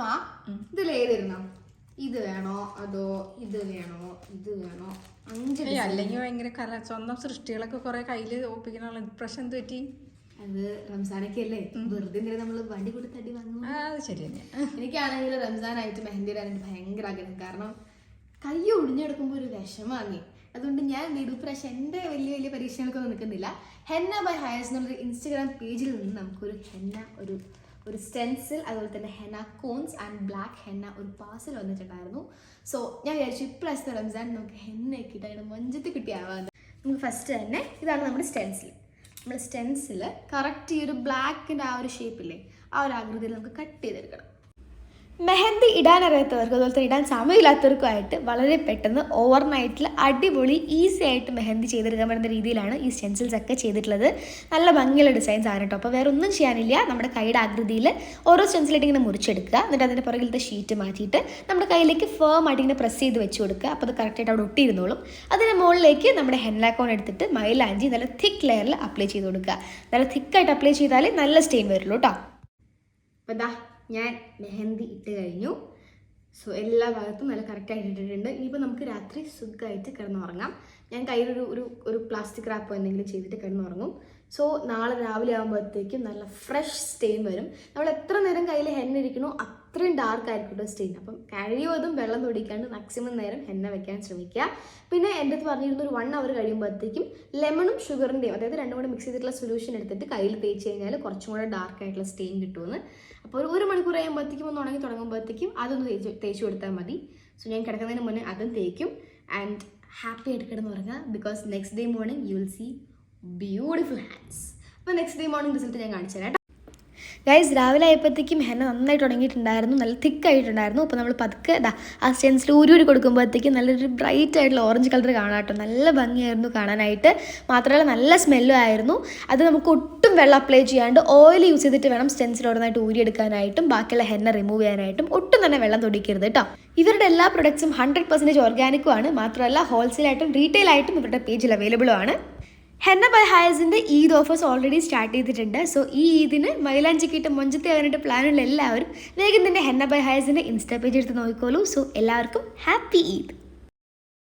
മാ ഇതിൽ ഏതിരുന്നോ ഇത് വേണോ? അതോ ഇത് വേണോ? ഇത് വേണോ? അഞ്ച് അല്ലെങ്കിൽ ഭയങ്കര കല സ്വന്തം സൃഷ്ടികളൊക്കെ കുറെ കയ്യിൽ ഒപ്പിക്കാനുള്ള ഇപ്രശ്നം എന്ത് പറ്റി? അത് റംസാനൊക്കെയല്ലേ? വെറുതെ എന്തിനാ നമ്മൾ വണ്ടി കൊടുത്തടി തടി വാങ്ങും അത് ശരി എനിക്കാണെങ്കിൽ റംസാനായിട്ട് മെഹന്തി വരാനായിട്ട് ഭയങ്കര ആഗ്രഹം. കാരണം കൈ ഒഴിഞ്ഞെടുക്കുമ്പോ ഒരു വിഷമാങ്ങി അതുകൊണ്ട് ഞാൻ എന്ത് പ്രാവശ്യം എന്റെ വലിയ വലിയ പരീക്ഷകൾക്കൊന്നും നിൽക്കുന്നില്ല. ഹെന്ന ബൈ ഹയർസ് എന്നുള്ളൊരു ഇൻസ്റ്റാഗ്രാം പേജിൽ നിന്ന് നമുക്കൊരു ഹെന്ന ഒരു ഒരു സ്റ്റെൻസിൽ അതുപോലെ തന്നെ henna cones and black henna ഒരു പാസൽ വന്നിട്ടുണ്ടായിരുന്നു. സോ ഞാൻ വിചാരിച്ചു ഇപ്രാവശ്യത്തെ റംസാൻ നമുക്ക് ഹെന്നയൊക്കെ ഇട്ട് അതിന് മൊഞ്ചത്ത് കിട്ടിയാവാന്ന് നമുക്ക് ഫസ്റ്റ് തന്നെ ഇതാണ് നമ്മുടെ സ്റ്റെൻസിൽ നമ്മുടെ സ്റ്റെൻസിൽ കറക്റ്റ് ഈ ഒരു ബ്ലാക്കിന്റെ ആ ഒരു ഷേപ്പില്ലേ ആ ഒരു ആകൃതിയിൽ നമുക്ക് കട്ട് ചെയ്തെടുക്കണം. മെഹന്തി ഇടാൻ അറിയാത്തവർക്ക് അതുപോലെ തന്നെ ഇടാൻ സമയമില്ലാത്തവർക്കുമായിട്ട് വളരെ പെട്ടെന്ന് ഓവർ നൈറ്റിൽ അടിപൊളി ഈസി ആയിട്ട് മെഹന്തി ചെയ്തെടുക്കാൻ പറ്റുന്ന രീതിയിലാണ് ഈ സ്റ്റെൻസിൽസ് ഒക്കെ ചെയ്തിട്ടുള്ളത്. നല്ല ഭംഗിയുള്ള ഡിസൈൻസ് ആണ് കേട്ടോ അപ്പോൾ വേറെ ഒന്നും ചെയ്യാനില്ല. നമ്മുടെ കൈയുടെ ആകൃതിയിൽ ഓരോ സ്റ്റെൻസിലായിട്ട് ഇങ്ങനെ മുറിച്ചെടുക്കുക. എന്നിട്ട് അതിന്റെ പുറകിലത്തെ ഷീറ്റ് മാറ്റിയിട്ട് നമ്മുടെ കയ്യിലേക്ക് ഫേം ആയിട്ട് ഇങ്ങനെ പ്രസ് ചെയ്ത് വെച്ച് കൊടുക്കുക. അപ്പോൾ അത് കറക്റ്റായിട്ട് അവിടെ ഒട്ടിയിരുന്നോളും. അതിന്റെ മുകളിലേക്ക് നമ്മുടെ ഹെൻലാക്കോൺ എടുത്തിട്ട് മൈലാഞ്ചി നല്ല തിക്ക് ലെയറിൽ അപ്ലൈ ചെയ്ത് കൊടുക്കുക. നല്ല തിക്കായിട്ട് അപ്ലൈ ചെയ്താലേ നല്ല സ്റ്റെയിൻ വരുള്ളൂ കേട്ടോ അപ്പോൾ ഇതാ ഞാൻ മെഹന്തി ഇട്ട് കഴിഞ്ഞു. സോ എല്ലാ ഭാഗത്തും നല്ല കറക്റ്റായിട്ട് ഇട്ടിട്ടുണ്ട് ഇനിയിപ്പോൾ നമുക്ക് രാത്രി സുഖമായിട്ട് കിടന്നുറങ്ങാം. ഞാൻ കയ്യിലൊരു ഒരു ഒരു പ്ലാസ്റ്റിക് റാപ്പോ എന്തെങ്കിലും ചെയ്തിട്ട് കിടന്നുറങ്ങും. സോ നാളെ രാവിലെ ആകുമ്പോഴത്തേക്കും നല്ല ഫ്രഷ് സ്റ്റെയിൻ വരും. നമ്മൾ എത്ര നേരം കയ്യിൽ ഹെന്ന ഇരിക്കണോ അത്രയും ഡാർക്ക് ആയിരിക്കും സ്റ്റെയിൻ അപ്പം കഴിയുമതും വെള്ളം തൊടിക്കാണ്ട് മാക്സിമം നേരം ഹെന്ന വെക്കാൻ ശ്രമിക്കുക. പിന്നെ എന്റെ അടുത്ത് പറഞ്ഞിരുന്ന ഒരു വൺ അവർ കഴിയുമ്പോഴത്തേക്കും ലെമണും ഷുഗറിന്റെയും അതായത് രണ്ടും കൂടെ മിക്സ് ചെയ്തിട്ടുള്ള സൊല്യൂഷൻ എടുത്തിട്ട് കയ്യിൽ തേച്ച് കഴിഞ്ഞാൽ കുറച്ചും കൂടെ ഡാർക്ക് ആയിട്ടുള്ള സ്റ്റെയിൻ കിട്ടുമെന്ന്. അപ്പോൾ ഒരു മണിക്കൂർ കഴിയുമ്പോഴത്തേക്കും ഒന്ന് ഉണങ്ങി തുടങ്ങുമ്പോഴത്തേക്കും അതൊന്ന് തേച്ച് തേച്ച് കൊടുത്താൽ മതി. സോ ഞാൻ കിടക്കുന്നതിന് മുന്നേ അതും തേക്കും. ആൻഡ് ഹാപ്പി ആയിട്ട് കിടന്ന് ഉറങ്ങുക because next day morning you will see beautiful hands അപ്പോൾ നെക്സ്റ്റ് ഡേ മോർണിംഗ് റിസൾട്ട് ഞാൻ കാണിച്ചു തരാം ഗൈസ് രാവിലെ ആയപ്പോഴത്തേക്കും ഹെന്ന നന്നായിട്ട് ഉണങ്ങിയിട്ടുണ്ടായിരുന്നു. നല്ല തിക്കായിട്ടുണ്ടായിരുന്നു. അപ്പോൾ നമ്മൾ പതുക്കെ ഇതാ ആ സ്റ്റെൻസിൽ ഊരി കൊടുക്കുമ്പോഴത്തേക്കും നല്ലൊരു ബ്രൈറ്റ് ആയിട്ടുള്ള ഓറഞ്ച് കളർ കാണാം കേട്ടോ. നല്ല ഭംഗിയായിരുന്നു കാണാനായിട്ട്. മാത്രമല്ല നല്ല സ്മെല്ലും ആയിരുന്നു. അത് നമുക്ക് ഒട്ടും വെള്ളം അപ്ലൈ ചെയ്യാണ്ട് ഓയിൽ യൂസ് ചെയ്തിട്ട് വേണം സ്റ്റെൻസിൽ ഉടനായിട്ട് ഊരിയെടുക്കാനായിട്ടും ബാക്കിയുള്ള ഹെന്ന റിമൂവ് ചെയ്യാനായിട്ടും ഒട്ടും തന്നെ വെള്ളം തൊടിക്കരുത് കേട്ടോ. ഇവരുടെ എല്ലാ പ്രൊഡക്ട്സും ഹൺഡ്രഡ് പെർസെന്റേജ് ഓർഗാനിക്കും ആണ്. മാത്രമല്ല ഹോൾസെയിലായിട്ടും റീറ്റെയിലായിട്ടും ഇവരുടെ പേജിൽ അവൈലബിളും ആണ്. Henna by Eid offers already start ചെയ്തിട്ടുണ്ട്. സോ ഈ ഈദിന് മൈലാഞ്ചിക്കിട്ട് മൊഞ്ചത്തെ ആകാനായിട്ട് പ്ലാനുള്ള എല്ലാവരും വേഗം തന്നെ ഹെന്ന ബൈ ഇൻസ്റ്റാ പേജ് എടുത്ത് നോക്കിക്കോളൂ. സോ എല്ലാവർക്കും ഹാപ്പി ഈദ്.